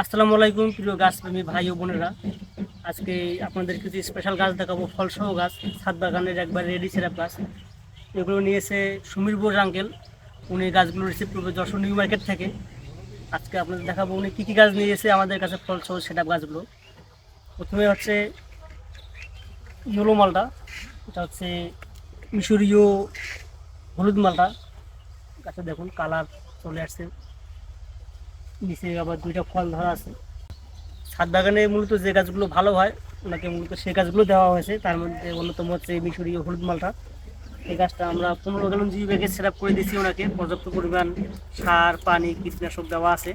আসসালামু আলাইকুম, প্রিয় গাছপ্রেমী ভাই ও বোনেরা। আজকে আপনাদের কিছু স্পেশাল গাছ দেখাবো, ফলসহ গাছ, ছাদ বাগানের একবার রেডি সেরাপ গাছ। এগুলো নিয়েছে সুমির বোস আঙ্কেল উনি গাছগুলো রিসিভ করবে যশোর নিউ মার্কেট থেকে। আজকে আপনাদের দেখাবো উনি কী কী গাছ নিয়ে আমাদের কাছে ফলসহ সেটাপ গাছগুলো। প্রথমে হচ্ছে ইয়েলো মালটা, এটা হচ্ছে মিশরীয় হলুদ মালটা। গাছে দেখুন কালার চলে আসছে। নিচে আবার দুইটা ফল ধরা আছে। ছাদ বাগানে মূলত যে গাছগুলো ভালো হয়, ওনাকে মূলত সেই গাছগুলো দেওয়া হয়েছে। তার মধ্যে অন্যতম হচ্ছে মিশরীয় হলুদ মালটা। এই গাছটা আমরা পনেরো গ্যালন জিবি ব্যাগে সেট আপ করে দিয়েছি ওনাকে। পর্যাপ্ত পরিমাণ সার, পানি, কীটনাশক দেওয়া আছে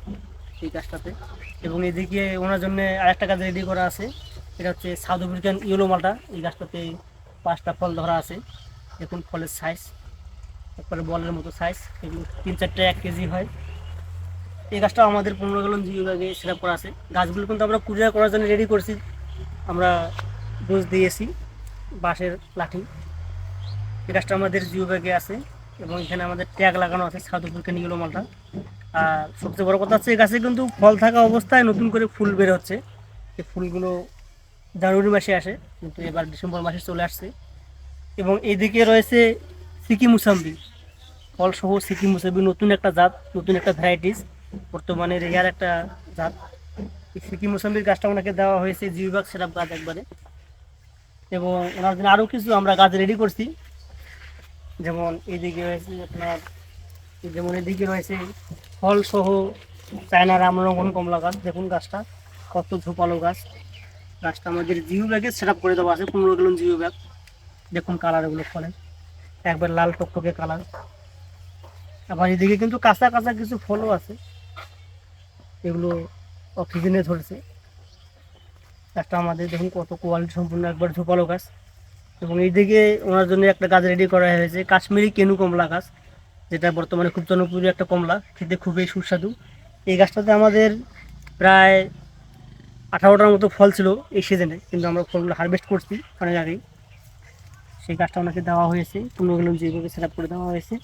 এই গাছটাতে। এবং এদিকে ওনার জন্য আরেকটা গাছ রেডি করা আছে। এটা হচ্ছে সাউথ আফ্রিকান ইয়েলো মালটা। এই গাছটাতে পাঁচটা ফল ধরা আছে। দেখুন ফলের সাইজ একবারে বলের মতো সাইজ এগুলো তিন চারটে এক কেজি হয়। এই গাছটা আমাদের পনেরো গ্যালন জিও ব্যাগে সেট করা আছে। গাছগুলো কিন্তু আমরা কুরিয়ার করার জন্য রেডি করছি। আমরা ডোজ দিয়েছি বাঁশের লাঠি। এই গাছটা আমাদের জিও ব্যাগে আছে এবং এখানে আমাদের ট্যাগ লাগানো আছে সাউথ আফ্রিকান ইয়েলো মালটা। আর সবচেয়ে বড় কথা হচ্ছে এই গাছে কিন্তু ফল থাকা অবস্থায় নতুন করে ফুল বের হচ্ছে। এই ফুলগুলো জানুয়ারি মাসে আসে, কিন্তু এবার ডিসেম্বর মাসে চলে আসছে। এবং এইদিকে রয়েছে সিকি মুসাম্বি ফলসহ সিকি মুসাম্বি নতুন একটা জাত, নতুন একটা ভ্যারাইটিস বর্তমানে রেয়ার একটা জাত। সিকি মুসাম্বির গাছটা ওনাকে দেওয়া হয়েছে জিবিবাগ সেরাপ গাছ একবারে। এবং ওনার জন্য আরও কিছু আমরা গাছ রেডি করছি। যেমন এইদিকে রয়েছে আপনার, যেমন এদিকে রয়েছে ফলসহ চায়না রামরঙ্গন কমলা গাছ। দেখুন গাছটা, কত ঝোপালো গাছ। গাছটা আমাদের জিও ব্যাগে সেট করে দেওয়া আছে, পনেরো গ্যালন জিও ব্যাগ দেখুন কালার এগুলো ফলের। একবার লাল টকটকে কালার। আবার এদিকে কিন্তু কাঁচা কাঁচা কিছু ফলও আছে। এগুলো অক্সিজেনে ধরেছে। একটা আমাদের দেখুন কত কোয়ালিটি সম্পূর্ণ একবার ঝোপালো গাছ। এবং এইদিকে ওনার জন্য একটা গাছ রেডি করা হয়েছে, কাশ্মীরি কেনু কমলা গাছ, যেটা বর্তমানে খুব জনপ্রিয় একটা কমলা, খেতে খুবই সুস্বাদু। এই গাছটাতে আমাদের প্রায় আঠারোটার মতো ফল ছিল এই সিজনে কিন্তু আমরা ফলগুলো হারভেস্ট করছি অনেক আগেই। সেই গাছটা ওনাকে দেওয়া হয়েছে, পনেরো যেভাবে সেট করে দেওয়া হয়েছে।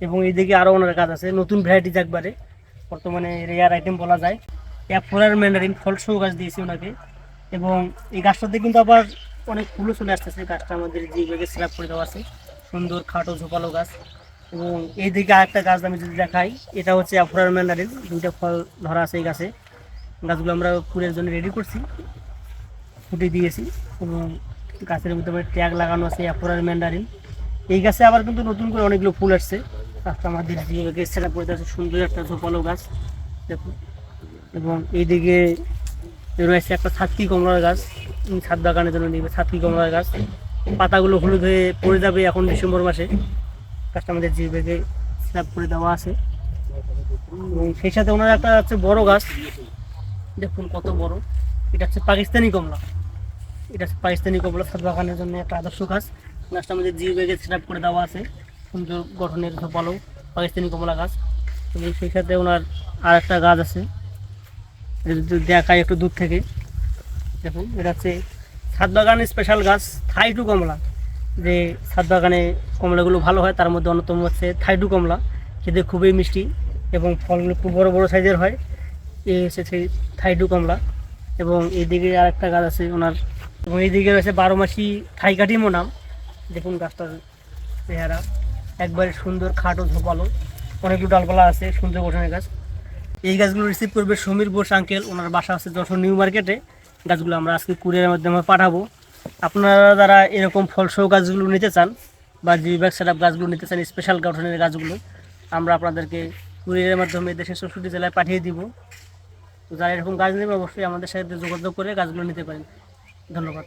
এবং এইদিকে আরও ওনার গাছ আছে, নতুন ভ্যারাইটিস একবারে। বর্তমানে রেয়ার আইটেম বলা যায়। অ্যাফোরার ম্যান্ডারিন ফলসহ গাছ দিয়েছি ওনাকে। এবং এই গাছটাতে কিন্তু আবার অনেক ফুলও চলে আসতেছে। গাছটা আমাদের যে ব্যাগে করে দেওয়া আছে। সুন্দর খাটো ঝোপালো গাছ। এবং এইদিকে আরেকটা গাছ আমি যদি দেখাই, এটা হচ্ছে অ্যাফোরার ম্যান্ডারিন দুইটা ফল ধরা আছে এই গাছে। গাছগুলো আমরা ফুলের জন্য রেডি করছি। ফুটে দিয়েছি। এবং গাছের মধ্যে ট্যাগ লাগানো আছে অ্যাফোরার ম্যান্ডারিন এই গাছে আবার কিন্তু নতুন করে অনেকগুলো ফুল আসছে। আমাদের যে সেটা করে আছে। সুন্দর একটা ঝোপালো গাছ, দেখুন। এবং এইদিকে রয়েছে একটা ছাতকি কমলার গাছ। ছাদ বাগানের জন্য নিবে ছাতকি কমলার গাছ। পাতাগুলো হলুদ হয়ে পড়ে যাবে এখন ডিসেম্বর মাসে। আমাদের যে বেগে স্ল্যাব করে দেওয়া আছে। এবং সেই সাথে ওনার একটা হচ্ছে বড় গাছ। দেখুন কত বড়। এটা হচ্ছে পাকিস্তানি কমলা। এটা হচ্ছে পাকিস্তানি কমলা ছাদ বাগানের জন্য একটা আদর্শ গাছ। গাছটা জি ব্যাগে সেট করে দেওয়া আছে। সুন্দর গঠনের ভালো পাকিস্তানি কমলা গাছ। এবং সেই সাথে ওনার আর একটা গাছ আছে। দেখায় একটু দূর থেকে। দেখুন, এটা হচ্ছে ছাদ বাগানের স্পেশাল গাছ, থাইটু কমলা। যে ছাদ বাগানে কমলাগুলো ভালো হয়, তার মধ্যে অন্যতম হচ্ছে থাইটু কমলা। খেতে খুবই মিষ্টি এবং ফলগুলো খুব বড়ো বড়ো সাইজের হয়। এই হচ্ছে সেই থাইটু কমলা। এবং এইদিকে আর একটা গাছ আছে ওনার। এবং এইদিকে রয়েছে বারো মাসি থাইকাটিমো নাম। দেখুন গাছটার চেহারা। একবারে সুন্দর খাটো ঝোপালো অনেকগুলো ডালপালা আছে, সুন্দর গঠনের গাছ। এই গাছগুলো রিসিভ করবে সমীর বোস আঙ্কেল ওনার বাসা আছে যশোর নিউ মার্কেটে। গাছগুলো আমরা আজকে কুরিয়ারের মাধ্যমে পাঠাবো। আপনারা যারা এরকম ফলসহ গাছগুলো নিতে চান বা জিবিবাগ সেট গাছগুলো নিতে চান স্পেশাল গঠনের গাছগুলো, আমরা আপনাদেরকে কুরিয়ারের মাধ্যমে দেশের চৌষট্টি জেলায় পাঠিয়ে দিব। তো যারা এরকম গাছ নেবে অবশ্যই আমাদের সাথে যোগাযোগ করে গাছগুলো নিতে পারেন। ধন্যবাদ।